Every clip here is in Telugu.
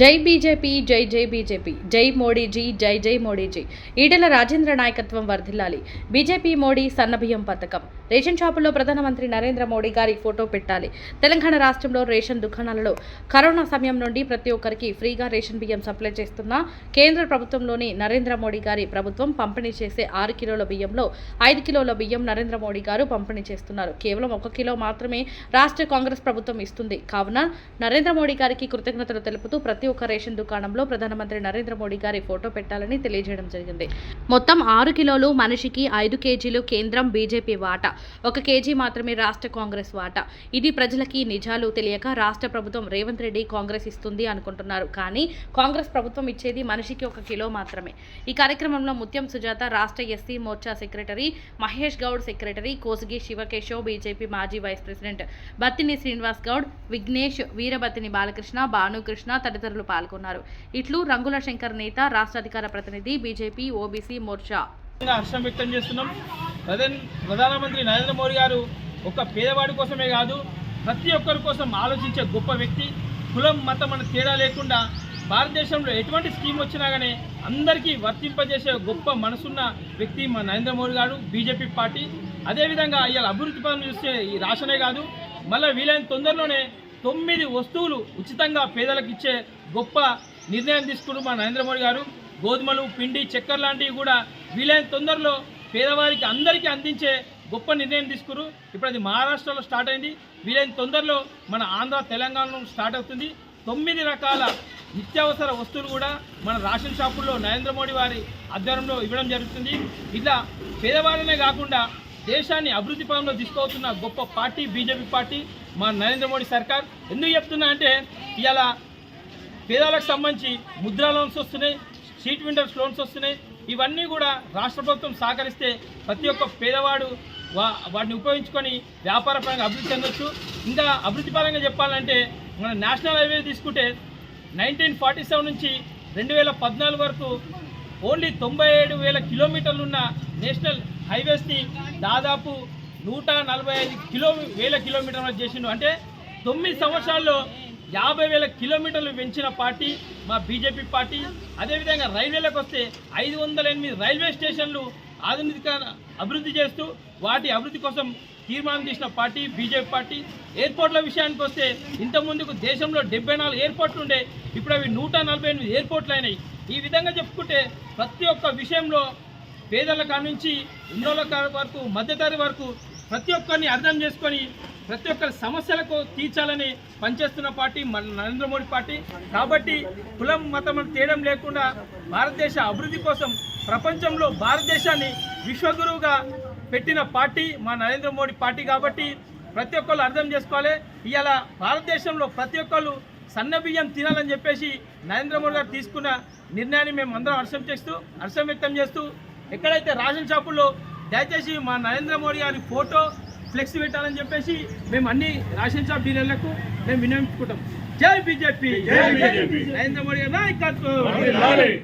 జై బీజేపీ జై జై బీజేపీ జై మోడీజీ జై జై మోడీజీ. ఈటెల రాజేంద్ర నాయకత్వం వర్ధిల్లాలి. బీజేపీ మోడీ సన్నబియ్యం పథకం. రేషన్ షాపుల్లో ప్రధానమంత్రి నరేంద్ర మోడీ గారి ఫోటో పెట్టాలి. తెలంగాణ రాష్ట్రంలో రేషన్ దుకాణాలలో కరోనా సమయం నుండి ప్రతి ఒక్కరికి ఫ్రీగా రేషన్ బియ్యం సప్లై చేస్తున్న కేంద్ర ప్రభుత్వంలోని నరేంద్ర మోడీ గారి ప్రభుత్వం పంపిణీ చేసే ఆరు కిలోల బియ్యంలో ఐదు కిలోల బియ్యం నరేంద్ర మోడీ గారు పంపిణీ చేస్తున్నారు. కేవలం ఒక కిలో మాత్రమే రాష్ట్ర కాంగ్రెస్ ప్రభుత్వం ఇస్తుంది. కావున నరేంద్ర మోడీ గారికి కృతజ్ఞతలు తెలుపుతూ ప్రతి ఒక్క రేషన్ దుకాణంలో ప్రధానమంత్రి నరేంద్ర మోడీ గారి ఫోటో పెట్టాలని తెలియజేయడం జరిగింది. మొత్తం ఆరు కిలోలు మనిషికి ఐదు కేజీలు కేంద్రం బీజేపీ వాటా. ఒక కేజీ మాత్రమే రాష్ట్ర కాంగ్రెస్ వాటా. ఇది ప్రజలకి నిజాలు తెలియక రాష్ట్ర ప్రభుత్వం రేవంత్ రెడ్డి కాంగ్రెస్ ఇస్తుంది అనుకుంటున్నారు. కానీ కాంగ్రెస్ ప్రభుత్వం ఇచ్చేది మనిషికి ఒక కిలో మాత్రమే. ఈ కార్యక్రమంలో ముత్యం సుజాత రాష్ట్ర SC Morcha secretary Mahesh Goud secretary Kosigi Shivakeshav BJP మాజీ వైస్ ప్రెసిడెంట్ బత్తిని శ్రీనివాస్ గౌడ్ విఘ్నేష్ వీరబత్తిని బాలకృష్ణ భానుకృష్ణ తదితరులు పాల్గొన్నారు. ఇట్లు రంగుల శంకర్ నేత రాష్ట్ర అధికార ప్రతినిధి బీజేపీ ఓబీసీ మోర్చా. హర్షం వ్యక్తం చేస్తున్నాం. ప్రధాన ప్రధానమంత్రి నరేంద్ర మోడీ గారు ఒక పేదవాడి కోసమే కాదు ప్రతి ఒక్కరి కోసం ఆలోచించే గొప్ప వ్యక్తి. కులం మతం అనే తేడా లేకుండా భారతదేశంలో ఎటువంటి స్కీమ్ వచ్చినా కానీ అందరికీ వర్తింపజేసే గొప్ప మనసున్న వ్యక్తి మా నరేంద్ర మోడీ గారు బీజేపీ పార్టీ. అదేవిధంగా ఇవాళ అభివృద్ధి పనులు చూస్తే ఈ రాష్ట్రమే కాదు మళ్ళీ వీలైన తొందరలోనే తొమ్మిది వస్తువులు ఉచితంగా పేదలకు ఇచ్చే గొప్ప నిర్ణయం తీసుకున్నారు మా నరేంద్ర మోడీ గారు. గోధుమలు పిండి చక్కెర లాంటివి కూడా వీలైన తొందరలో పేదవారికి అందరికీ అందించే గొప్ప నిర్ణయం తీసుకురు ఇప్పుడు అది మహారాష్ట్రలో స్టార్ట్ అయింది. వీలైన తొందరలో మన ఆంధ్ర తెలంగాణలో స్టార్ట్ అవుతుంది. తొమ్మిది రకాల నిత్యావసర వస్తువులు కూడా మన రేషన్ షాపుల్లో నరేంద్ర మోడీ వారి ఆధ్వర్యంలో ఇవ్వడం జరుగుతుంది. ఇట్లా పేదవాళ్ళనే కాకుండా దేశాన్ని అభివృద్ధి పదంలో తీసుకువస్తున్న గొప్ప పార్టీ బీజేపీ పార్టీ మా నరేంద్ర మోడీ సర్కార్. ఎందుకు చెప్తున్నా అంటే ఇలా పేదలకు సంబంధించి ముద్రా లోన్స్ వస్తున్నాయి స్ట్రీట్ విండర్స్ లోన్స్ వస్తున్నాయి. ఇవన్నీ కూడా రాష్ట్ర ప్రభుత్వం సహకరిస్తే ప్రతి ఒక్క పేదవాడు వా వాటిని ఉపయోగించుకొని వ్యాపార పరంగా అభివృద్ధి చెందొచ్చు. ఇంకా అభివృద్ధి పరంగా చెప్పాలంటే మన నేషనల్ హైవే తీసుకుంటే నైన్టీన్ ఫార్టీ సెవెన్ నుంచి రెండు వేల పద్నాలుగు వరకు ఓన్లీ తొంభై ఏడు వేల కిలోమీటర్లున్న నేషనల్ హైవేస్ని దాదాపు నూట నలభై ఐదు కిలో వేల కిలోమీటర్ల చేసిండు. అంటే తొమ్మిది సంవత్సరాల్లో యాభై వేల కిలోమీటర్లు పెంచిన పార్టీ మా బీజేపీ పార్టీ. అదేవిధంగా రైల్వేలకు వస్తే ఐదు వందల ఎనిమిది రైల్వే స్టేషన్లు ఆధునిక అభివృద్ధి చేస్తూ వాటి అభివృద్ధి కోసం తీర్మానం చేసిన పార్టీ బీజేపీ పార్టీ. ఎయిర్పోర్ట్ల విషయానికి వస్తే ఇంతకుముందుకు దేశంలో డెబ్బై నాలుగు ఎయిర్పోర్ట్లు ఉండే. ఇప్పుడు అవి నూట నలభై ఎనిమిది ఎయిర్పోర్ట్లు అయినాయి. ఈ విధంగా చెప్పుకుంటే ప్రతి ఒక్క విషయంలో పేదల కానుంచి ఉన్నోళ్ళ వరకు మధ్యతరగతి వరకు ప్రతి ఒక్కరిని అర్థం చేసుకొని ప్రతి ఒక్కరి సమస్యలకు తీర్చాలని పనిచేస్తున్న పార్టీ మన నరేంద్ర మోడీ పార్టీ. కాబట్టి కులం మతం తేడం లేకుండా భారతదేశ అభివృద్ధి కోసం ప్రపంచంలో భారతదేశాన్ని విశ్వగురువుగా పెట్టిన పార్టీ మా నరేంద్ర మోడీ పార్టీ. కాబట్టి ప్రతి ఒక్కళ్ళు అర్థం చేసుకోవాలి. ఇలా భారతదేశంలో ప్రతి ఒక్కళ్ళు సన్న బియ్యం తినాలని చెప్పేసి నరేంద్ర మోడీ గారు తీసుకున్న నిర్ణయాన్ని మేము అందరం హర్షం చేస్తూ హర్షం వ్యక్తం చేస్తూ ఎక్కడైతే రేషన్ షాపుల్లో దయచేసి మా నరేంద్ర మోడీ గారి ఫోటో ఫ్లెక్స్ పెట్టాలని చెప్పేసి మేము అన్ని రేషన్ షాప్ డీలర్లకు మేము వినియోగించుకుంటాం. జై బీజేపీ. నరేంద్ర మోడీ గారి నాయకత్వం.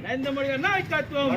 నరేంద్ర మోడీ గారి నాయకత్వం!